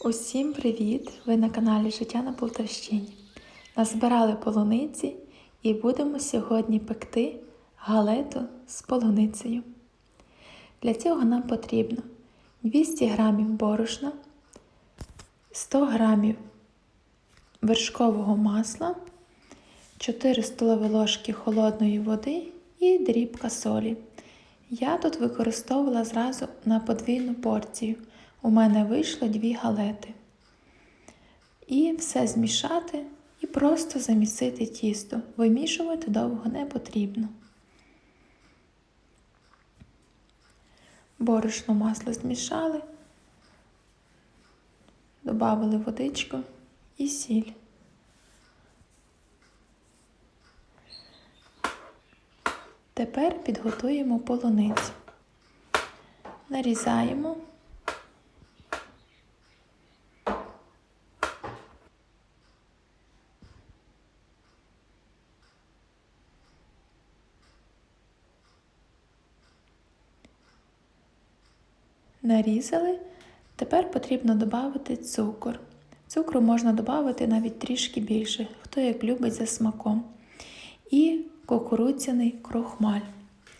Усім привіт! Ви на каналі Життя на Полтавщині. Назбирали полуниці і будемо сьогодні пекти галету з полуницею. Для цього нам потрібно 200 г борошна, 100 г вершкового масла, 4 столові ложки холодної води і дрібка солі. Я тут використовувала зразу на подвійну порцію. У мене вийшло дві галети. І все змішати і просто замісити тісто. Вимішувати довго не потрібно. Борошно масло змішали, додали водичку і сіль. Тепер підготуємо полуницю. Нарізаємо. Нарізали. Тепер потрібно додати цукор. Цукру можна додати навіть трішки більше, хто як любить за смаком. І кукурудзяний крохмаль.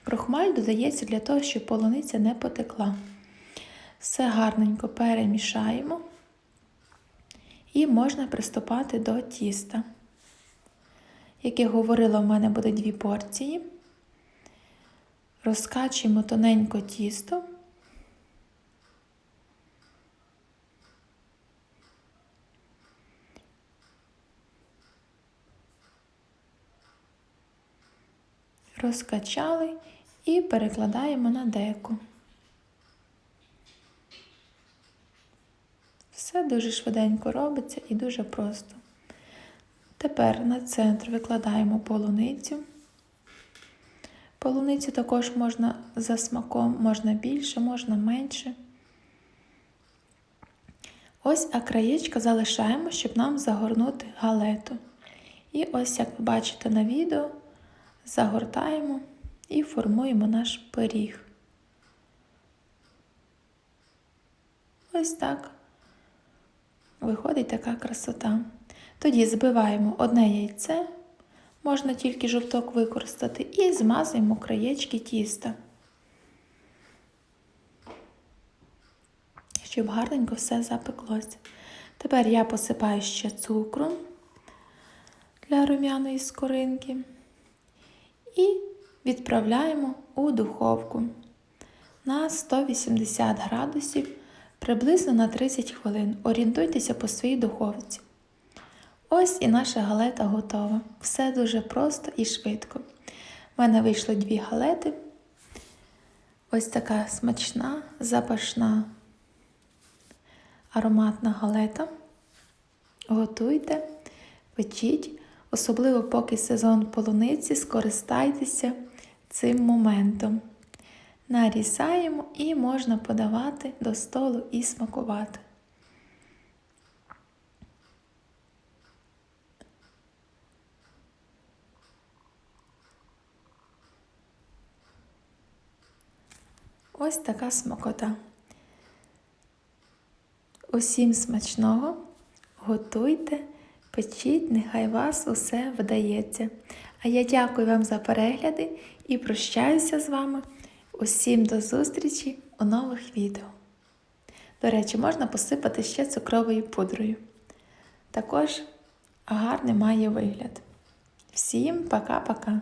Крохмаль додається для того, щоб полуниця не потекла. Все гарненько перемішаємо і можна приступати до тіста. Як я говорила, в мене буде дві порції. Розкачуємо тоненько тісто. Розкачали і перекладаємо на деку. Все дуже швиденько робиться і дуже просто. Тепер на центр викладаємо полуницю. Полуницю також можна за смаком, можна більше, можна менше. Ось а краєчка залишаємо, щоб нам загорнути галету. І ось, як ви бачите на відео, загортаємо і формуємо наш пиріг. Ось так виходить така красота. Тоді збиваємо одне яйце, можна тільки жовток використати, і змазуємо краєчки тіста, щоб гарненько все запеклося. Тепер я посипаю ще цукром для рум'яної скоринки і відправляємо у духовку на 180 градусів приблизно на 30 хвилин. Орієнтуйтеся по своїй духовці. Ось і наша галета готова. Все дуже просто і швидко. У мене вийшло дві галети. Ось така смачна, запашна, ароматна галета. Готуйте, печіть. Особливо поки сезон полуниці, скористайтеся цим моментом. Нарізаємо і можна подавати до столу і смакувати. Ось така смакота. Усім смачного, готуйте. Печіть, нехай вас усе вдається. А я дякую вам за перегляди і прощаюся з вами. Усім до зустрічі у нових відео. До речі, можна посипати ще цукровою пудрою. Також гарний має вигляд. Всім пока-пока!